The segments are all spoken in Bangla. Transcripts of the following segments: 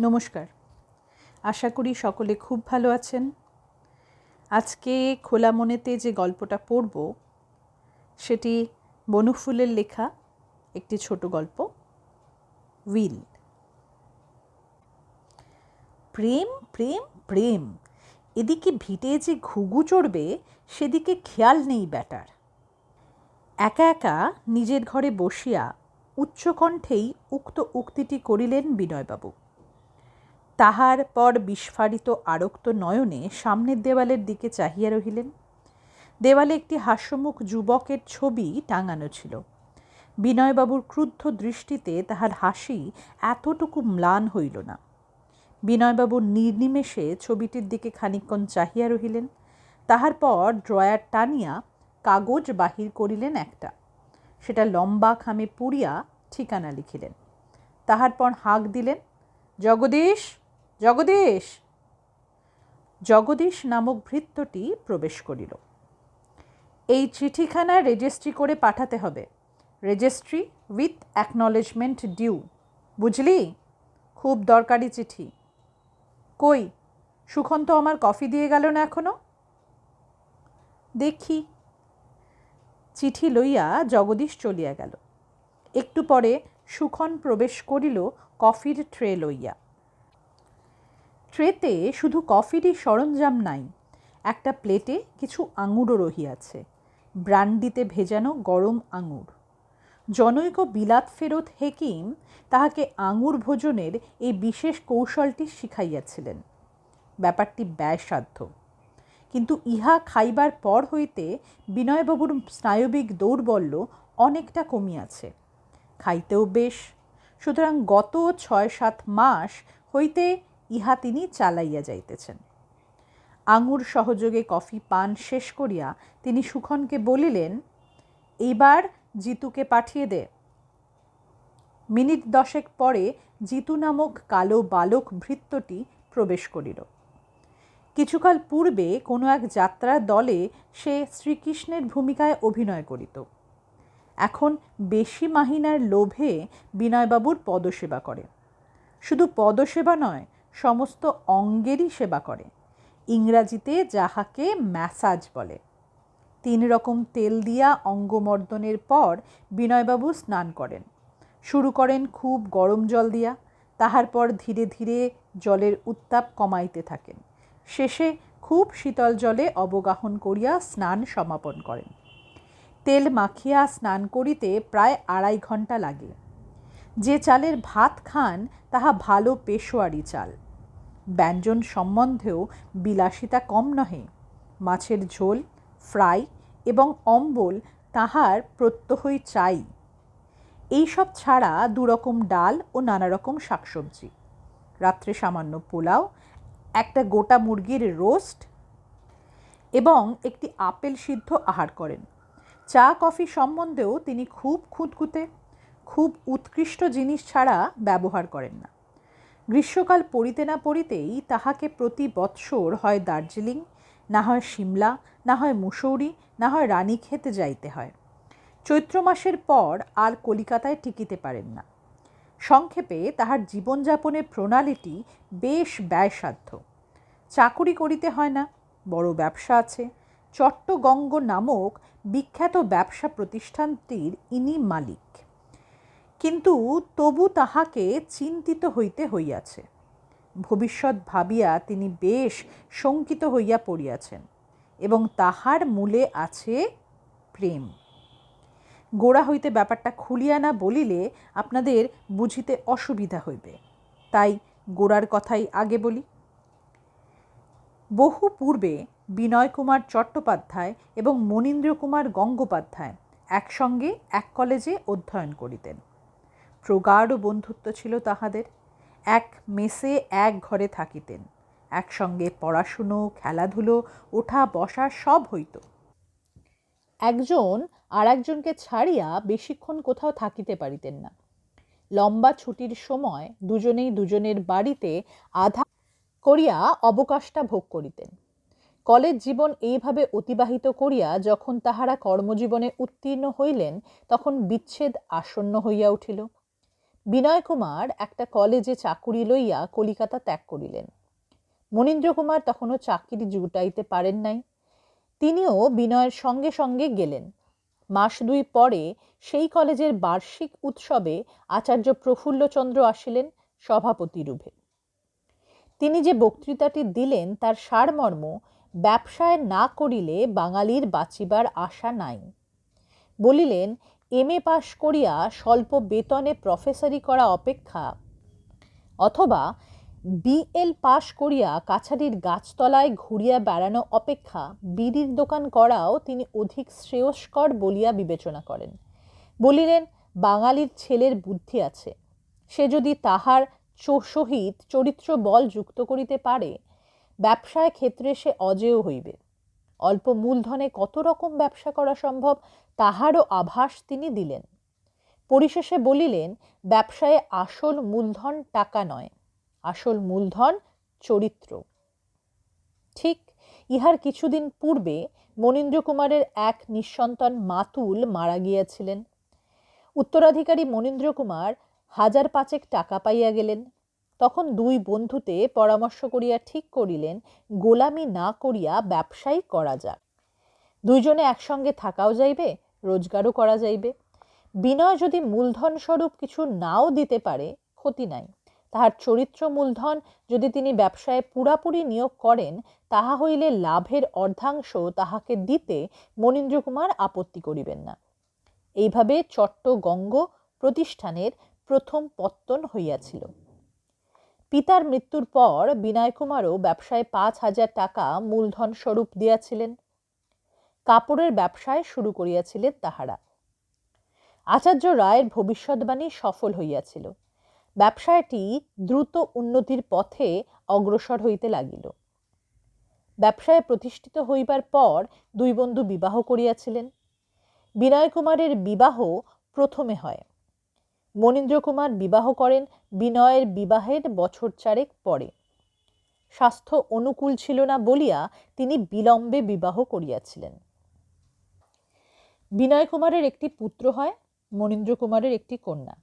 নমস্কার। আশা করি সকলে খুব ভালো আছেন। আজকে খোলা মনেতে যে গল্পটা পড়ব, সেটি বনুফুলের লেখা, একটি ছোট গল্প, উইল। প্রেম প্রেম প্রেম, এদিকে ভিটে যে ঘুঘু চড়বে, সেদিকে খেয়াল নেই ব্যাটার। একা একা নিজের ঘরে বসিয়া উচ্চকণ্ঠেই উক্ত উক্তিটি করিলেন বিনয়বাবু। তাহার পর বিস্ফারিত আরক্ত নয়নে সামনের দেওয়ালের দিকে চাহিয়া রহিলেন। দেওয়ালে একটি হাস্যমুখ যুবকের ছবি টাঙানো ছিল। বিনয়বাবুর ক্রুদ্ধ দৃষ্টিতে তাহার হাসি এতটুকু ম্লান হইল না। বিনয়বাবু নির্নিমেষে ছবিটির দিকে খানিকক্ষণ চাহিয়া রহিলেন। তাহার পর ড্রয়ার টানিয়া কাগজ বাহির করিলেন একটা। সেটা লম্বা খামে পুড়িয়া ঠিকানা লিখিলেন। তাহার পর হাঁক দিলেন, জগদীশ জগদীশ! জগদীশ নামক ভৃত্যটি প্রবেশ করিল। এই চিঠিখানা রেজিস্ট্রি করে পাঠাতে হবে। Registry with acknowledgement due. বুঝলি? খুব দরকারি চিঠি। কই সুখন তো আমার কফি দিয়ে গেল না এখনও? দেখি। চিঠি লইয়া জগদীশ চলিয়া গেল। একটু পরে সুখন প্রবেশ করিল কফির ট্রে লইয়া। ট্রেতে শুধু কফিরই সরঞ্জাম নাই, একটা প্লেটে কিছু আঙুরও রহিয়াছে, ব্রান্ডিতে ভেজানো গরম আঙুর। জনৈক বিলাত ফেরত হেকিম তাহাকে আঙুর ভোজনের এই বিশেষ কৌশলটি শিখাইয়াছিলেন। ব্যাপারটি ব্যয়সাধ্য। কিন্তু ইহা খাইবার পর হইতে বিনয়বাবুর স্নায়বিক দৌর্বল্য অনেকটা কমিয়াছে। খাইতেও বেশ, সুতরাং গত ছয় সাত মাস হইতে ইহা তিনি চালাইয়া যাইতেছেন। আঙুর সহযোগে কফি পান শেষ করিয়া তিনি সুখনকে বলিলেন, এইবার জিতুকে পাঠিয়ে দে। মিনিট দশেক পরে জিতু নামক কালো বালক ভৃত্যটি প্রবেশ করিল। কিছুকাল পূর্বে কোনো এক যাত্রার দলে সে শ্রীকৃষ্ণের ভূমিকায় অভিনয় করিত। এখন বেশি মাহিনার লোভে বিনয়বাবুর পদসেবা করে। শুধু পদসেবা নয় সমস্ত অঙ্গেরই সেবা করে। ইংরাজিতে যাহাকে ম্যাসাজ বলে। তিন রকম তেল দিয়া অঙ্গমর্দনের পর বিনয়বাবু স্নান করেন। শুরু করেন খুব গরম জল দিয়া, তাহার পর ধীরে ধীরে জলের উত্তাপ কমাইতে থাকেন। শেষে খুব শীতল জলে অবগাহন করিয়া স্নান সমাপন করেন। তেল মাখিয়া স্নান করিতে প্রায় আড়াই ঘণ্টা লাগে। যে চালের ভাত খান, তাহা ভালো পেশোয়ারি চাল। ব্যঞ্জন সম্বন্ধেও বিলাসিতা কম নহে। মাছের ঝোল, ফ্রাই এবং অম্বল তাহার প্রত্যহই চাই। এইসব ছাড়া দুরকম ডাল ও নানা রকম শাকসবজি। রাত্রে সামান্য পোলাও, একটা গোটা মুরগির রোস্ট এবং একটি আপেল সিদ্ধ আহার করেন। চা, কফি সম্বন্ধেও তিনি খুব খুঁতখুঁতে খুব উৎকৃষ্ট জিনিস ছাড়া ব্যবহার করেন না। গ্রীষ্মকাল পড়িতে না পড়িতেই তাহাকে প্রতি বৎসর হয় দার্জিলিং, না হয় সিমলা, না হয় মুসৌরি, না হয় রানীক্ষেতে যাইতে হয়। চৈত্র মাসের পর আর কলিকাতায় টিকিতে পারেন না। সংক্ষেপে তাহার জীবনযাপনের প্রণালীটি বেশ ব্যয়সাধ্য। চাকুরি করিতে হয় না, বড় ব্যবসা আছে। চট্টগঙ্গ নামক বিখ্যাত ব্যবসা প্রতিষ্ঠানটির ইনি মালিক। কিন্তু তবু তাহাকে চিন্তিত হইতে হইয়াছে। ভবিষ্যৎ ভাবিয়া তিনি বেশ শঙ্কিত হইয়া পড়িয়াছেন এবং তাহার মূলে আছে প্রেম। গোড়া হইতে ব্যাপারটা খুলিয়া না বলিলে আপনাদের বুঝিতে অসুবিধা হইবে। তাই গোড়ার কথাই আগে বলি। বহু পূর্বে বিনয় কুমার চট্টোপাধ্যায় এবং মনীন্দ্র কুমার গঙ্গোপাধ্যায় একসঙ্গে এক কলেজে অধ্যয়ন করিতেন। প্রগাঢ় বন্ধুত্ব ছিল তাহাদের। এক মেসে এক ঘরে থাকিতেন। একসঙ্গে পড়াশুনো, খেলাধুলো ওঠা বসা সব হইত। একজন আর একজনকে ছাড়িয়া বেশিক্ষণ কোথাও থাকিতে পারিতেন না। লম্বা ছুটির সময় দুজনেই দুজনের বাড়িতে আধা করিয়া অবকাশটা ভোগ করিতেন। কলেজ জীবন এইভাবে অতিবাহিত করিয়া যখন তাহারা কর্মজীবনে উত্তীর্ণ হইলেন, তখন বিচ্ছেদ আসন্ন হইয়া উঠিল। বিনয় কুমার একটা কলেজে চাকুরি লইয়া কলিকাতা ত্যাগ করিলেন। মনীন্দ্র কুমার তখনও চাকরি জুটাইতে পারেন নাই। তিনিও বিনয়ের সঙ্গে সঙ্গে গেলেন। মাস দুই পরে সেই কলেজের বার্ষিক উৎসবে আচার্য প্রফুল্লচন্দ্র আসিলেন সভাপতি রূপে। তিনি যে বক্তৃতাটি দিলেন তার সারমর্ম, ব্যবসায় না করিলে বাঙালির বাঁচিবার আশা নাই। বলিলেন এম এ পাশ করিয়া স্বল্প বেতনে প্রফেসরি করা অপেক্ষা। অথবা বিএল পাশ করিয়া কাছারির গাছতলায় ঘুরিয়া বেড়ানো অপেক্ষা। বিড়ির দোকান করাও তিনি অধিক শ্রেয়স্কর বলিয়া বিবেচনা করেন। বলিলেন, বাঙালির ছেলের বুদ্ধি আছে। সে যদি তাহার সহিত চরিত্র বল যুক্ত করিতে পারে, ব্যবসায় ক্ষেত্রে সে অজেয় হইবে। অল্প মূলধনে কত রকম ব্যবসা করা সম্ভব তাহারও আভাস তিনি দিলেন। পরিশেষে বলিলেন, ব্যবসায়ে আসল মূলধন টাকা নয়, আসল মূলধন চরিত্র। ঠিক ইহার কিছুদিন পূর্বে মনীন্দ্র কুমারের এক নিঃসন্তান মাতুল মারা গিয়াছিলেন। উত্তরাধিকারী মনীন্দ্র কুমার হাজার পাঁচেক টাকা পাইয়া গেলেন। তখন দুই বন্ধুতে পরামর্শ করিয়া ঠিক করিলেন, গোলামি না করিয়া ব্যবসায়ী করা যাক। দুইজনে একসঙ্গে থাকাও যাইবে রোজগারও করা যাইবে। বিনয় যদি মূলধন স্বরূপ কিছু নাও দিতে পারে, ক্ষতি নাই। তাহার চরিত্র মূলধন যদি তিনি ব্যবসায় পুরাপুরি নিয়োগ করেন, তাহা হইলে লাভের অর্ধাংশ তাহাকে দিতে মনীন্দ্র কুমার আপত্তি করিবেন না। এইভাবে চট্টগঙ্গ প্রতিষ্ঠানের প্রথম পত্তন হইয়াছিল। পিতার মৃত্যুর পর বিনয় কুমারও ব্যবসায় পাঁচ হাজার টাকা মূলধন স্বরূপ দিয়াছিলেন। কাপড়ের ব্যবসায় শুরু করিয়াছিলেন তাহারা। আচার্য রায়ের ভবিষ্যৎবাণী সফল হইয়াছিল। ব্যবসায়টি দ্রুত উন্নতির পথে অগ্রসর হইতে লাগিল। ব্যবসায় প্রতিষ্ঠিত হইবার পর দুই বন্ধু বিবাহ করিয়াছিলেন। বিনয় কুমারের বিবাহ প্রথমে হয়। মনীন্দ্র কুমার বিবাহ করেন বিনয়ের বিবাহের বছর চারেক পরে। স্বাস্থ্য অনুকূল ছিল না বলিয়া তিনি বিলম্বে বিবাহ করিয়াছিলেন। বিনয় কুমারের একটি পুত্র হয়, মনীন্দ্র কুমারের একটি কন্যা।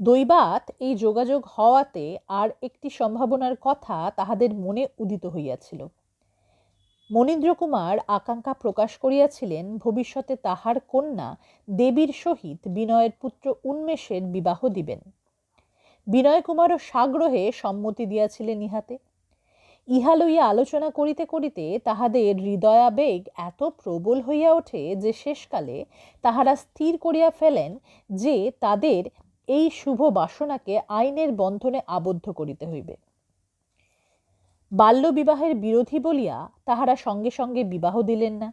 দৈবাত এই যোগাযোগ হওয়াতে আর একটি সম্ভাবনার কথা তাহাদের মনে উদিত হইয়াছিল। মনীন্দ্র কুমার আকাঙ্ক্ষা প্রকাশ করিয়াছিলেন, ভবিষ্যতে তাহার কন্যা দেবীর সহিত বিনয়ের পুত্র উন্মেষের বিবাহ দিবেন। বিনয় কুমারও সাগ্রহে সম্মতি দিয়াছিলেন ইহাতে। ইহা লইয়া আলোচনা করিতে করিতে তাহাদের হৃদয়াবেগ এত প্রবল হইয়া ওঠে যে শেষকালে তাহারা স্থির করিয়া ফেলেন যে তাদের এই শুভ বাসনাকে আইনের বন্ধনে আবদ্ধ করিতে হইবে। বাল্যবিবাহের বিরোধী বলিয়া তাহারা সঙ্গে সঙ্গে বিবাহ দিলেন না।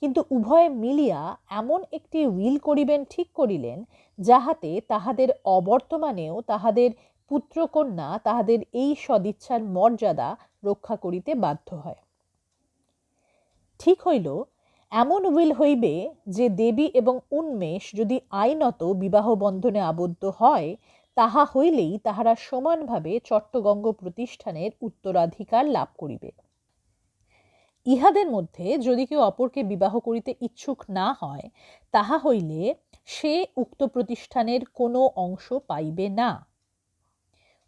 কিন্তু উভয়ে মিলিয়া এমন একটি উইল করিবেন ঠিক করিলেন, যাহাতে তাহাদের অবর্তমানেও তাহাদের পুত্রকন্যা তাহাদের এই সদিচ্ছার মর্যাদা রক্ষা করিতে বাধ্য হয়। ঠিক হইল, এমন উইল হইবে যে দেবী এবং উন্মেষ যদি আইনত বিবাহ বন্ধনে আবদ্ধ হয়, তাহা হইলেই তাহারা সমানভাবে চট্টগঙ্গ প্রতিষ্ঠানের উত্তরাধিকার লাভ করিবে। ইহাদের মধ্যে যদি কেউ অপরকে বিবাহ করিতে ইচ্ছুক না হয়, তাহা হইলে সে উক্ত প্রতিষ্ঠানের কোনো অংশ পাইবে না।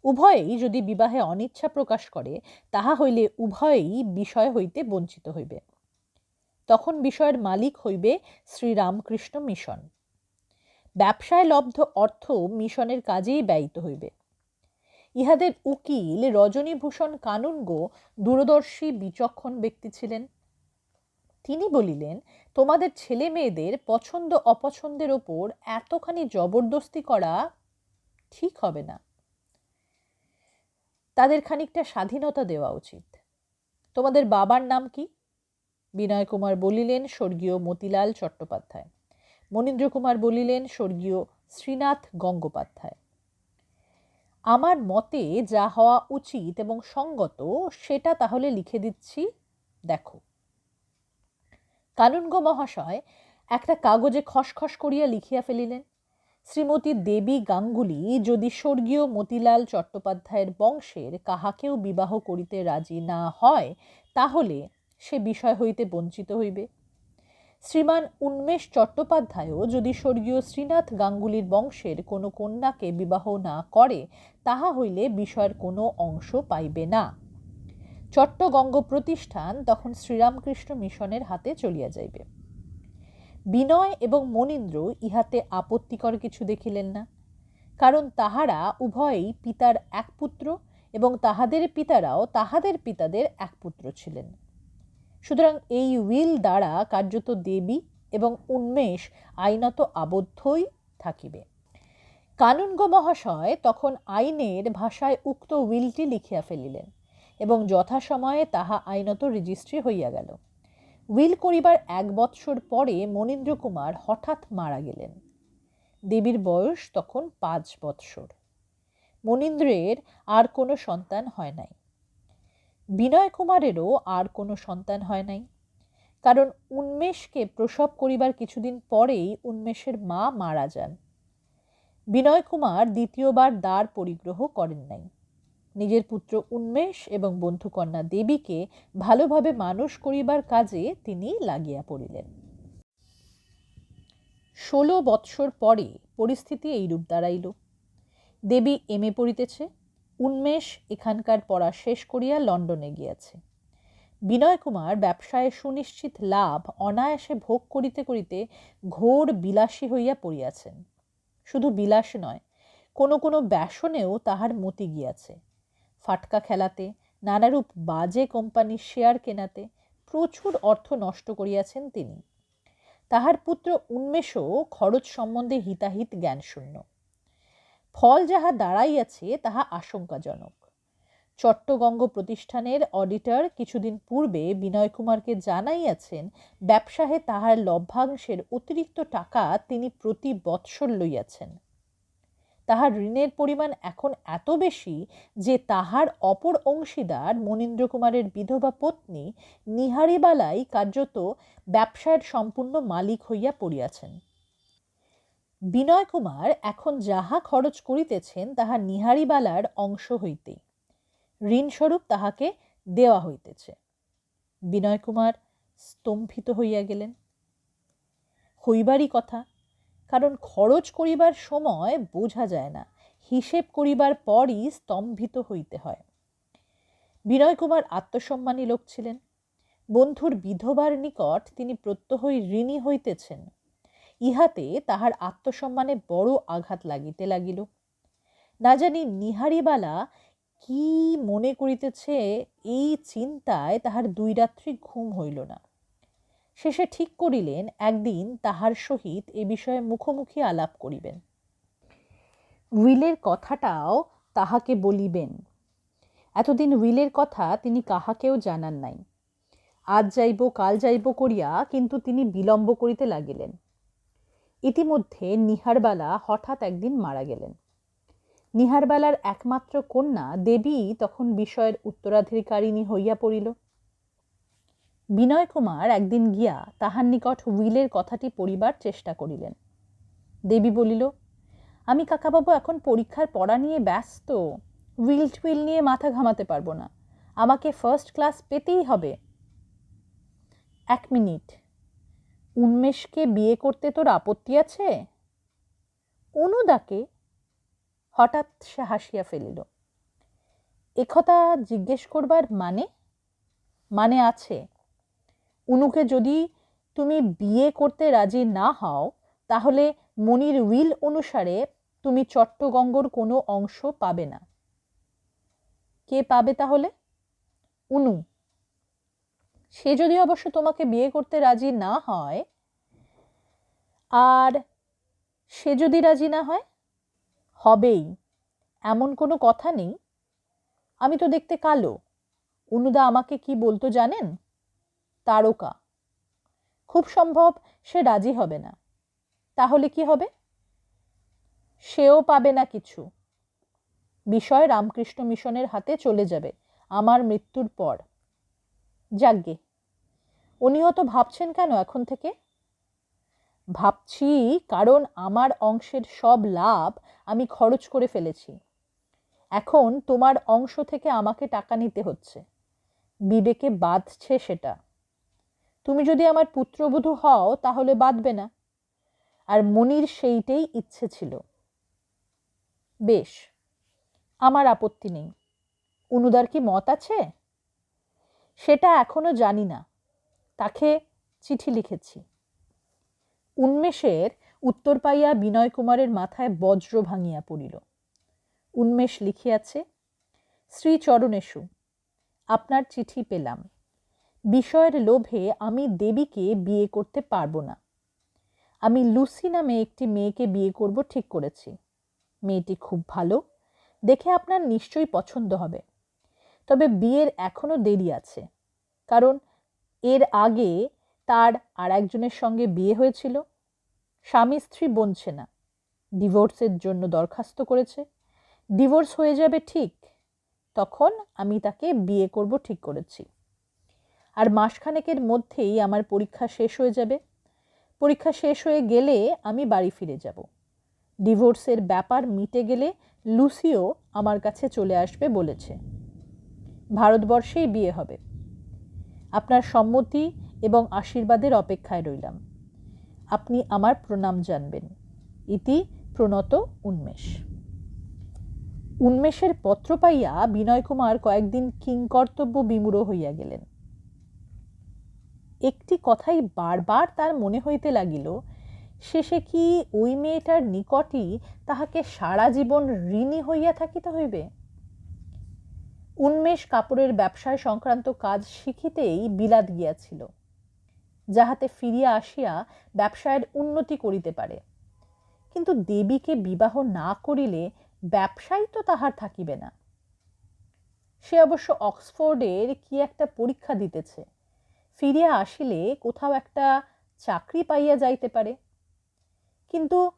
উভয়েই যদি বিবাহে অনিচ্ছা প্রকাশ করে, তাহা হইলে উভয়েই বিষয় হইতে বঞ্চিত হইবে। তখন বিষয়ের মালিক হইবে শ্রীরামকৃষ্ণ মিশন। ব্যবসায় লব্ধ অর্থ মিশনের কাজেই ব্যয়িত হইবে। ইহাদের উকিল রজনীভূষণ কানুনগো দূরদর্শী বিচক্ষণ ব্যক্তি ছিলেন। তিনি বলিলেন, তোমাদের ছেলে মেয়েদের পছন্দ অপছন্দের ওপর এতখানি জবরদস্তি করা ঠিক হবে না। তাদের খানিকটা স্বাধীনতা দেওয়া উচিত। তোমাদের বাবার নাম কি? বিনয় কুমার বলিলেন স্বর্গীয় মতিলাল চট্টোপাধ্যায়। মনীন্দ্র কুমার বলিলেন স্বর্গীয় শ্রীনাথ গঙ্গোপাধ্যায়। আমার মতে যা হওয়া উচিত এবং সঙ্গত সেটা তাহলে লিখে দিচ্ছি, দেখো। কানুনগ মহাশয় একটা কাগজে খসখস করিয়া লিখিয়া ফেলিলেন। শ্রীমতী দেবী গাঙ্গুলি যদি স্বর্গীয় মতিলাল চট্টোপাধ্যায়ের বংশের কাহাকেও বিবাহ করিতে রাজি না হয়, তাহলে সে বিষয় হইতে বঞ্চিত হইবে। শ্রীমান উন্মেষ চট্টোপাধ্যায়ও যদি স্বর্গীয় শ্রীনাথ গাঙ্গুলির বংশের কোনো কন্যাকে বিবাহ না করে, তাহা হইলে বিষয়ের কোনো অংশ পাইবে না। চট্টগঙ্গ প্রতিষ্ঠান তখন শ্রীরামকৃষ্ণ মিশনের হাতে চলিয়া যাইবে। বিনয় এবং মনীন্দ্র ইহাতে আপত্তিকর কিছু দেখিলেন না, কারণ তাহারা উভয়েই পিতার এক পুত্র এবং তাহাদের পিতারাও তাহাদের পিতাদের এক পুত্র ছিলেন। সুতরাং এই উইল দ্বারা কার্যত দেবী এবং উন্মেষ আইনত আবদ্ধই থাকিবে। কানুনগ মহাশয় তখন আইনের ভাষায় উক্ত উইলটি লিখিয়া ফেলিলেন এবং যথাসময়ে তাহা আইনত রেজিস্ট্রি হইয়া গেল। উইল করিবার এক বৎসর পরে মনীন্দ্র কুমার হঠাৎ মারা গেলেন। দেবীর বয়স তখন পাঁচ বৎসর। মনীন্দ্রের আর কোনো সন্তান হয় নাই। বিনয় কুমারেরও আর কোনো সন্তান হয় নাই। কারণ উন্মেষকে প্রসব করিবার কিছুদিন পরেই উন্মেষের মা মারা যান। বিনয় কুমার দ্বিতীয়বার দ্বার পরিগ্রহ করেন নাই। নিজের পুত্র উন্মেষ এবং বন্ধুকন্যা দেবীকে ভালোভাবে মানুষ করিবার কাজে তিনি লাগিয়া পড়িলেন। ষোলো বৎসর পরে পরিস্থিতি এইরূপ দাঁড়াইল। দেবী এম পড়িতেছে, উন্মেষ এখানকার পড়া শেষ করিয়া লন্ডনে গিয়াছে। বিনয় কুমার ব্যবসায়ে সুনিশ্চিত লাভ অনায়াসে ভোগ করিতে করিতে ঘোর বিলাসী হইয়া পড়িয়াছেন। শুধু বিলাস নয়, কোনো কোনো ব্যাসনেও তাহার মতি গিয়াছে। ফাটকা খেলাতে, নানারূপ বাজে কোম্পানির শেয়ার কেনাতে প্রচুর অর্থ নষ্ট করিয়াছেন তিনি। তাহার পুত্র উন্মেষও খরচ সম্বন্ধে হিতাহিত জ্ঞানশূন্য। ফল যাহা দাঁড়াইয়াছে, তাহা আশঙ্কাজনক। চট্টগঙ্গ প্রতিষ্ঠানের অডিটর কিছুদিন পূর্বে বিনয় কুমারকে জানাইয়াছেন, ব্যবসাহে তাহার লভ্যাংশের অতিরিক্ত টাকা তিনি প্রতি বৎসর লইয়াছেন। তাহার ঋণের পরিমাণ এখন এত বেশি যে তাহার অপর অংশীদার মনীন্দ্র কুমারের বিধবা পত্নী নিহারিবালাই কার্যত ব্যবসায়ের সম্পূর্ণ মালিক হইয়া পড়িয়াছেন। বিনয় কুমার এখন যাহা খরচ করিতেছেন তাহা নিহারিবালার অংশ হইতেই। ঋণস্বরূপ তাহাকে দেওয়া হইতেছে। বিনয় কুমার স্তম্ভিত হইয়া গেলেন। হইবারই কথা। কারণ খরচ করিবার সময় বোঝা যায় না। হিসেব করিবার পরই স্তম্ভিত হইতে হয়। বিনয় কুমার আত্মসম্মানী লোক ছিলেন। বন্ধুর বিধবার নিকট তিনি প্রত্যহই ঋণী হইতেছেন। ইহাতে তাহার আত্মসম্মানে বড় আঘাত লাগিতে লাগিল। না জানি নিহারিবালা কি মনে করিতেছে, এই চিন্তায় তাহার দুই রাত্রি ঘুম হইল না। শেষে ঠিক করিলেন, একদিন তাহার সহিত এ বিষয়ে মুখোমুখি আলাপ করিবেন। উইলের কথাটাও তাহাকে বলিবেন। এতদিন উইলের কথা তিনি কাহাকেও জানান নাই। আজ যাইব, কাল যাইব করিয়া কিন্তু তিনি বিলম্ব করিতে লাগিলেন। ইতিমধ্যে নিহারবালা হঠাৎ একদিন মারা গেলেন। নিহারবালার একমাত্র কন্যা দেবী তখন বিষয়ের উত্তরাধিকারিণী হইয়া পড়িল। বিনয় কুমার একদিন গিয়া তাহার নিকট উইলের কথাটি পড়িবার চেষ্টা করিলেন। দেবী বলিল, আমি কাকাবাবু এখন পরীক্ষার পড়া নিয়ে ব্যস্ত। উইল টুইল নিয়ে মাথা ঘামাতে পারব না। আমাকে ফার্স্ট ক্লাস পেতেই হবে। এক মিনিট। উন্মেষকে বিয়ে করতে তোর আপত্তি আছে? অনুদাকে? হঠাৎ সে হাসিয়া ফেলিল। একথা জিজ্ঞেস করবার মানে? মানে আছে। উনুকে যদি তুমি বিয়ে করতে রাজি না হও, তাহলে মনির উইল অনুসারে তুমি চট্টগঙ্গর কোনো অংশ পাবে না। কে পাবে তাহলে? উনু। সে যদি অবশ্য তোমাকে বিয়ে করতে রাজি না হয়, আর সে যদি রাজি না হয়, হবেই। এমন কোনো কথা নেই। আমি তো দেখতে কালো। অনুদা আমাকে কি বলতো জানেন? তারকা। খুব সম্ভব সে রাজি হবে না। তাহলে কি হবে? সেও পাবে না কিছু। বিষয় রামকৃষ্ণ মিশনের হাতে চলে যাবে, আমার মৃত্যুর পর। যাজ্ঞে উনি হয়তো ভাবছেন কেন এখন থেকে? ভাবছি কারণ আমার অংশের সব লাভ আমি খরচ করে ফেলেছি। এখন তোমার অংশ থেকে আমাকে টাকা নিতে হচ্ছে। বিবেকে বাঁধছে সেটা। তুমি যদি আমার পুত্রবধূ হও, তাহলে বাঁধবে না। আর মনির সেইটাই ইচ্ছে ছিল। বেশ, আমার আপত্তি নেই। অনুদার কি মত আছে? সেটা এখনও জানি না। তাকে চিঠি লিখেছি। উন্মেষের উত্তর পাইয়া বিনয় কুমারের মাথায় বজ্র ভাঙিয়া পড়িল। উন্মেষ লিখিয়াছে শ্রী চরণেশু আপনার চিঠি পেলাম। বিষয়ের লোভে আমি দেবীকে বিয়ে করতে পারব না। আমি লুসি নামে একটি মেয়েকে বিয়ে করব ঠিক করেছি। মেয়েটি খুব ভালো, দেখে আপনার নিশ্চয়ই পছন্দ হবে। তবে বিয়ের এখনও দেরি আছে, কারণ এর আগে তার আর একজনের সঙ্গে বিয়ে হয়েছিল। স্বামী স্ত্রী বনছে না, ডিভোর্সের জন্য দরখাস্ত করেছে। ডিভোর্স হয়ে যাবে ঠিক, তখন আমি তাকে বিয়ে করব ঠিক করেছি। আর মাসখানেকের মধ্যেই আমার পরীক্ষা শেষ হয়ে যাবে। পরীক্ষা শেষ হয়ে গেলে আমি বাড়ি ফিরে যাব। ডিভোর্সের ব্যাপার মিটে গেলে লুসিও আমার কাছে চলে আসবে বলেছে। ভারতবর্ষেই বিয়ে হবে। আপনার সম্মতি এবং আশীর্বাদের অপেক্ষায় রইলাম। আপনি আমার প্রণাম জানবেন। ইতি প্রণত উন্মেষ। উন্মেষের পত্র পাইয়া বিনয় কুমার কয়েকদিন কিংকর্তব্য বিমূঢ় হইয়া গেলেন। একটি কথাই বারবার তার মনে হইতে লাগিল, শেষে কি ওই মেয়েটার নিকটই তাহাকে সারা জীবন ঋণী হইয়া থাকিতে হইবে? উন্মেষ কাপড়ের ব্যবসায় সংক্রান্ত কাজ শিখিতেই বিলাত গিয়াছিল, যাহাতে ফিরিয়া আসিয়া ব্যবসায়ের উন্নতি করিতে পারে। কিন্তু দেবীকে বিবাহ না করিলে ব্যবসাই তো তাহার থাকিবে না। সে অবশ্য অক্সফোর্ডের কি একটা পরীক্ষা দিতেছে। ফিরিয়া আসিলে কোথাও একটা চাকরি পাইয়া যাইতে পারে। কিন্তু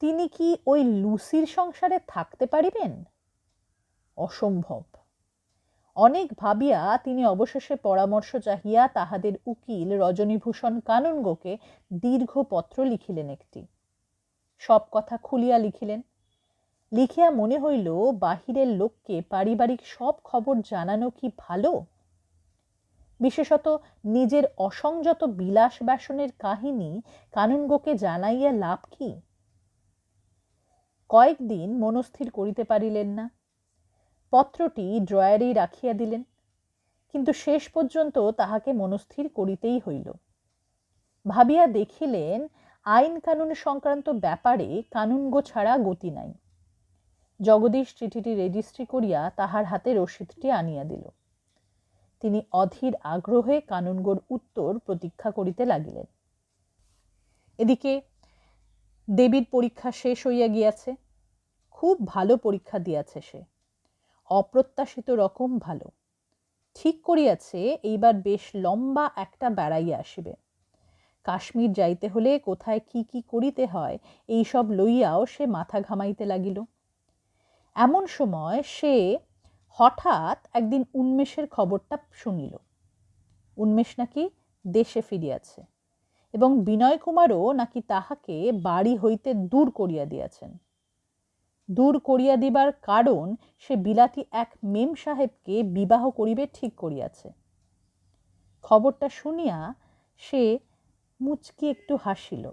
তিনি কি ওই লুসির সংসারে থাকতে পারিবেন? অসম্ভব। অনেক ভাবিয়া তিনি অবশেষে পরামর্শ চাহিয়া তাহাদের উকিল রজনীভূষণ কানুনগোকে দীর্ঘ পত্র লিখিলেন একটি। সব কথা খুলিয়া লিখিলেন। লিখিয়া মনে হইল, বাহিরের লোককে পারিবারিক সব খবর জানানো কি ভালো? বিশেষত নিজের অসংযত বিলাস ব্যাসনের কাহিনী কানুনগোকে জানাইয়া লাভ কি? কয়েকদিন মনস্থির করিতে পারিলেন না। পত্রটি ড্রয়ারেই রাখিয়া দিলেন, কিন্তু শেষ পর্যন্ত তাহাকে মনস্থির করিতেই হইল। ভাবিয়া দেখিলেন, আইন কানুন সংক্রান্ত ব্যাপারে কানুনগো ছাড়া গতি নাই। জগদীশ চিঠিটি রেজিস্ট্রি করিয়া তাহার হাতে রসিদটি আনিয়া দিল। তিনি অধীর আগ্রহে কানুনগোর উত্তর প্রতীক্ষা করিতে লাগিলেন। এদিকে দেবীর পরীক্ষা শেষ হইয়া গিয়াছে। খুব ভালো পরীক্ষা দিয়াছে সে। অপ্রত্যাশিত রকম ভালো। ঠিক করিয়াছে, এইবার বেশ লম্বা একটা বেড়াইয়া আসিবে। কাশ্মীর যাইতে হলে কোথায় কি কি করিতে হয় এই সব লইয়াও সে মাথা ঘামাইতে লাগিল। এমন সময় সে হঠাৎ একদিন উন্মেষের খবরটা শুনিল। উন্মেষ নাকি দেশে ফিরিয়াছে এবং বিনয় কুমারও নাকি তাহাকে বাড়ি হইতে দূর করিয়া দিয়াছেন। দূর করিয়া দিবার কারণ সে বিলাতি এক মেম সাহেবকে বিবাহ করিবে ঠিক করিয়াছে। খবরটা শুনিয়া সে মুচকি একটু হাসিল।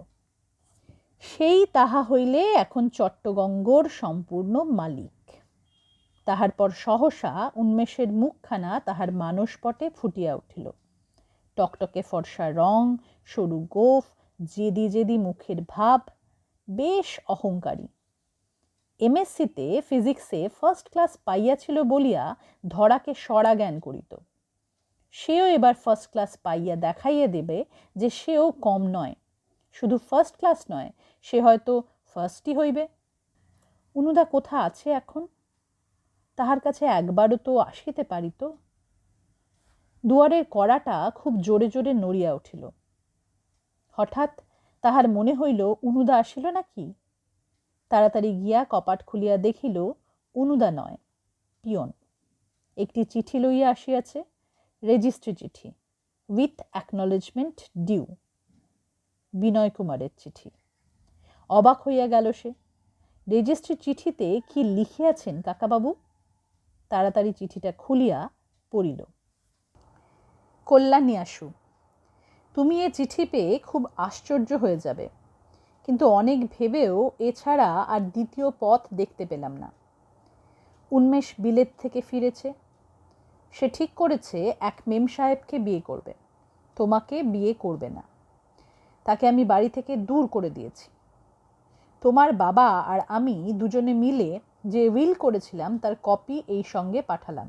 সেই তাহা হইলে এখন চট্টগঙ্গর সম্পূর্ণ মালিক। তাহার পর সহসা উন্মেষের মুখখানা তাহার মানসপটে ফুটিয়া উঠিল। টকটকে ফর্সা রং, সরু গোফ, জেদি জেদি মুখের ভাব, বেশ অহংকারী। এমএসসিতে ফিজিক্সে ফার্স্ট ক্লাস পাইয়াছিল বলিয়া ধরাকে সরা জ্ঞান করিত। সেও এবার ফার্স্ট ক্লাস পাইয়া দেখাইয়া দেবে যে সেও কম নয়। শুধু ফার্স্ট ক্লাস নয়, সে হয়তো ফার্স্টই হইবে। অনুদা কোথা আছে এখন? তাহার কাছে একবারও তো আসিতে পারিত। দুয়ারের কড়াটা খুব জোরে জোরে নড়িয়া উঠিল। হঠাৎ তাহার মনে হইল অনুদা আসিল নাকি? তাড়াতাড়ি গিয়া কপাট খুলিয়া দেখিল অনুদা নয়, পিয়ন। একটি চিঠি লইয়া আসিয়াছে, রেজিস্ট্রি চিঠি, উইথ অ্যাকনলেজমেন্ট ডিউ। বিনয় কুমারের চিঠি। অবাক হইয়া গেল সে। রেজিস্ট্রি চিঠিতে কি লিখিয়াছেন কাকাবাবু? তাড়াতাড়ি চিঠিটা খুলিয়া পড়িল। কল্যাণী আসু, তুমি এ চিঠি পেয়ে খুব আশ্চর্য হয়ে যাবে। কিন্তু অনেক ভেবেও এছাড়া আর দ্বিতীয় পথ দেখতে পেলাম না। উন্মেষ বিলেত থেকে ফিরেছে। সে ঠিক করেছে এক মেম সাহেবকে বিয়ে করবে। তোমাকে বিয়ে করবে না। তাকে আমি বাড়ি থেকে দূর করে দিয়েছি। তোমার বাবা আর আমি দুজনে মিলে যে উইল করেছিলাম, তার কপি এই সঙ্গে পাঠালাম।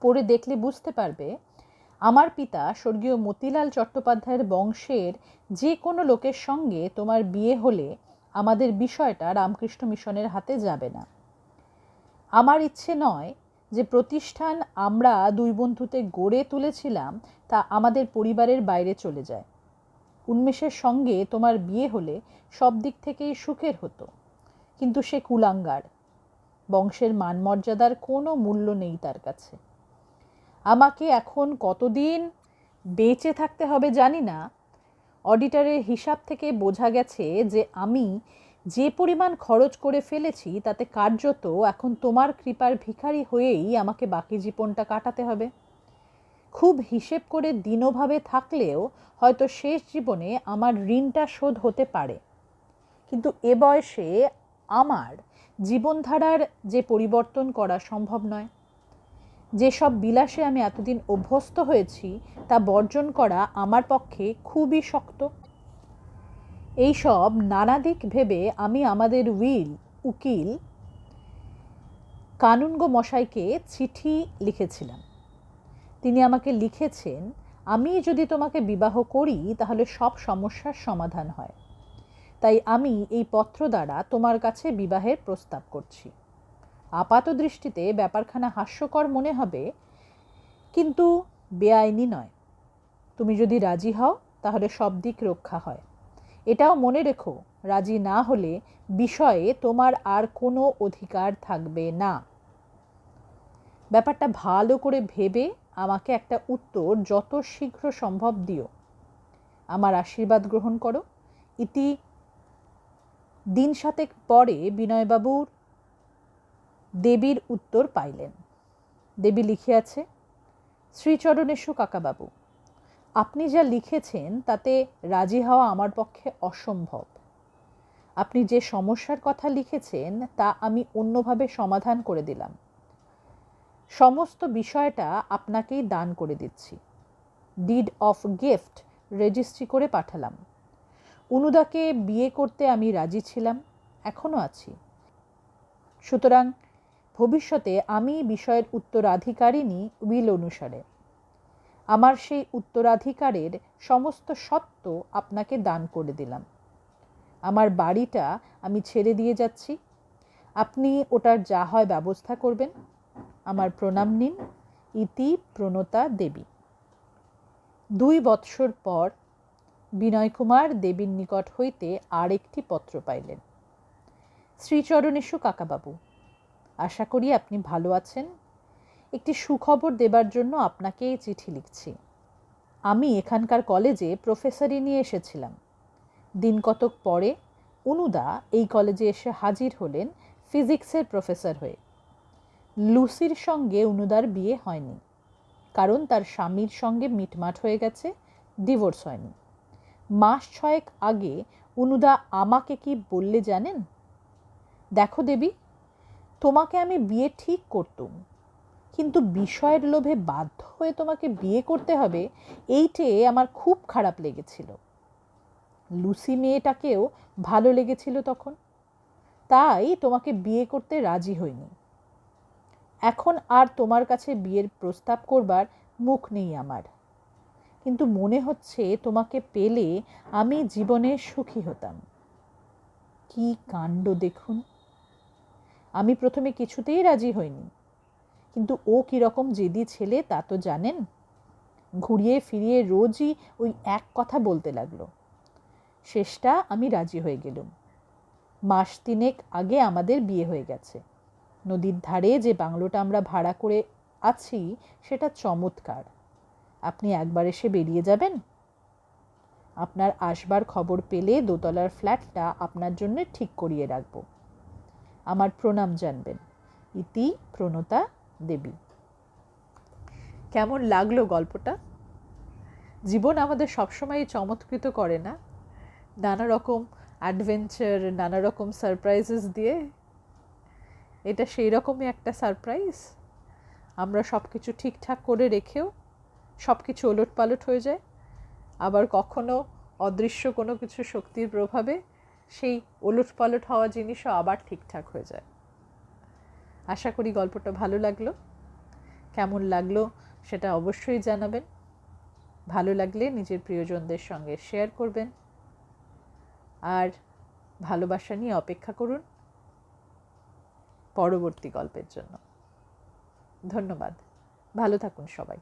পড়ে দেখলে বুঝতে পারবে, আমার পিতা স্বর্গীয় মতিলাল চট্টোপাধ্যায়ের বংশের যে কোনো লোকের সঙ্গে তোমার বিয়ে হলে আমাদের বিষয়টা রামকৃষ্ণ মিশনের হাতে যাবে না। আমার ইচ্ছে নয় যে প্রতিষ্ঠান আমরা দুই বন্ধুতে গড়ে তুলেছিলাম, তা আমাদের পরিবারের বাইরে চলে যায়। উন্মেষের সঙ্গে তোমার বিয়ে হলে সব দিক থেকেই সুখের হতো। কিন্তু সে কুলাঙ্গার। বংশের মানমর্যাদার কোনো মূল্য নেই তার কাছে। আমাকে এখন কতদিন বেঁচে থাকতে হবে জানি না। অডিটারের হিসাব থেকে বোঝা গেছে যে আমি যে পরিমাণ খরচ করে ফেলেছি তাতে কার্যত এখন তোমার কৃপার ভিখারি হয়েই আমাকে বাকি জীবনটা কাটাতে হবে। খুব হিসেব করে দিনভাবে থাকলেও হয়তো শেষ জীবনে আমার ঋণটা শোধ হতে পারে। কিন্তু এ বয়সে আমার জীবনধারার যে পরিবর্তন করা সম্ভব নয়। যেসব বিলাসে আমি এতদিন অভ্যস্ত হয়েছি, তা বর্জন করা আমার পক্ষে খুবই শক্ত। এইসব নানা দিক ভেবে আমি আমাদের উইল, উকিল, কানুনগো মশাইকে চিঠি লিখেছিলাম। তিনি আমাকে লিখেছেন, আমি যদি তোমাকে বিবাহ করি, তাহলে সব সমস্যার সমাধান হয়। তাই আমি এই পত্র দ্বারা তোমার কাছে বিবাহের প্রস্তাব করছি। আপাত দৃষ্টিতে ব্যাপারখানা হাস্যকর মনে হবে, কিন্তু বেআইনি নয়। তুমি যদি রাজি হও, তাহলে সব দিক রক্ষা হয়। এটাও মনে রেখো, রাজি না হলে বিষয়ে তোমার আর কোনো অধিকার থাকবে না। ব্যাপারটা ভালো করে ভেবে আমাকে একটা উত্তর যত শীঘ্র সম্ভব দিও। আমার আশীর্বাদ গ্রহণ করো। ইতি দিন সাতেক পরে বিনয়বাবুর দেবীর উত্তর পাইলেন। দেবী লিখিয়াছে শ্রীচরণেশু কাকাবাবু আপনি যা লিখেছেন তাতে রাজি হওয়া আমার পক্ষে অসম্ভব। আপনি যে সমস্যার কথা লিখেছেন তা আমি অন্যভাবে সমাধান করে দিলাম। সমস্ত বিষয়টা আপনাকেই দান করে দিচ্ছি। ডিড অফ গিফট রেজিস্ট্রি করে পাঠালাম। অনুদাকে বিয়ে করতে আমি রাজি ছিলাম, এখনও আছি। সুতরাং ভবিষ্যতে আমি বিষয়ের উত্তরাধিকারিণী উইল অনুসারে। আমার সেই উত্তরাধিকারের সমস্ত সত্ত্ব আপনাকে দান করে দিলাম। আমার বাড়িটা আমি ছেড়ে দিয়ে যাচ্ছি। আপনি ওটার যা হয় ব্যবস্থা করবেন। আমার প্রণাম নিন। ইতি প্রণতা দেবী। দুই বৎসর পর বিনয়কুমার দেবীর নিকট হইতে আরেকটি পত্র পাইলেন। শ্রীচরণেশু কাকাবাবু। আশা করি আপনি ভালো আছেন। একটি সুখবর দেবার জন্য আপনাকে এই চিঠি লিখছি। আমি এখানকার কলেজে প্রফেসরি নিয়ে এসেছিলাম। দিন কতক পরে অনুদা এই কলেজে এসে হাজির হলেন ফিজিক্সের প্রফেসর হয়ে। লুসির সঙ্গে অনুদার বিয়ে হয়নি, কারণ তার স্বামীর সঙ্গে মিটমাট হয়ে গেছে, ডিভোর্স হয়নি। মাস ছয়েক আগে অনুদা আমাকে কি বললে জানেন? দেখো দেবী, তোমাকে আমি বিয়ে ঠিক করতুম, কিন্তু বিষয়ের লোভে বাধ্য হয়ে তোমাকে বিয়ে করতে হবে, এইটে আমার খুব খারাপ লেগেছিল। লুসি মেয়েটাকেও ভালো লেগেছিল তখন, তাই তোমাকে বিয়ে করতে রাজি হইনি। এখন আর তোমার কাছে বিয়ের প্রস্তাব করবার মুখ নেই আমার। কিন্তু মনে হচ্ছে তোমাকে পেলে আমি জীবনে সুখী হতাম। কি কাণ্ড দেখুন। আমি প্রথমে কিছুতেই রাজি হইনি। কিন্তু ও কীরকম জেদি ছেলে তা তো জানেন। ঘুরিয়ে ফিরিয়ে রোজই ওই এক কথা বলতে লাগল। শেষটা আমি রাজি হয়ে গেলুম। মাস তিনেক আগে আমাদের বিয়ে হয়ে গেছে। নদীর ধারে যে বাংলোটা আমরা ভাড়া করে আছি, সেটা চমৎকার। আপনি একবার এসে বেরিয়ে যাবেন। আপনার আসবার খবর পেলে দোতলার ফ্ল্যাটটা আপনার জন্য ঠিক করিয়ে রাখব। আমার প্রণাম জানবেন। ইতি প্রণতা দেবী। কেমন লাগল গল্পটা? জীবন আমাদের সবসময় চমৎকৃত করে না? নানা রকম অ্যাডভেঞ্চার নানা রকম সারপ্রাইজেস দিয়ে এটা সেই রকমই একটা সারপ্রাইজ আমরা সব কিছু ঠিকঠাক করে রেখেও সব কিছু ওলট পালট হয়ে যায়। আবার কখনো অদৃশ্য কোনো কিছু শক্তির প্রভাবে সেই ওলট পালট হওয়া জিনিসও আবার ঠিকঠাক হয়ে যায়। আশা করি গল্পটা ভালো লাগল। কেমন লাগল সেটা অবশ্যই জানাবেন। ভালো লাগলে নিজের প্রিয়জনদের সঙ্গে শেয়ার করবেন। আর ভালোবাসা নিয়ে অপেক্ষা করুন পরবর্তী গল্পের জন্য। ধন্যবাদ। ভালো থাকুন সবাই।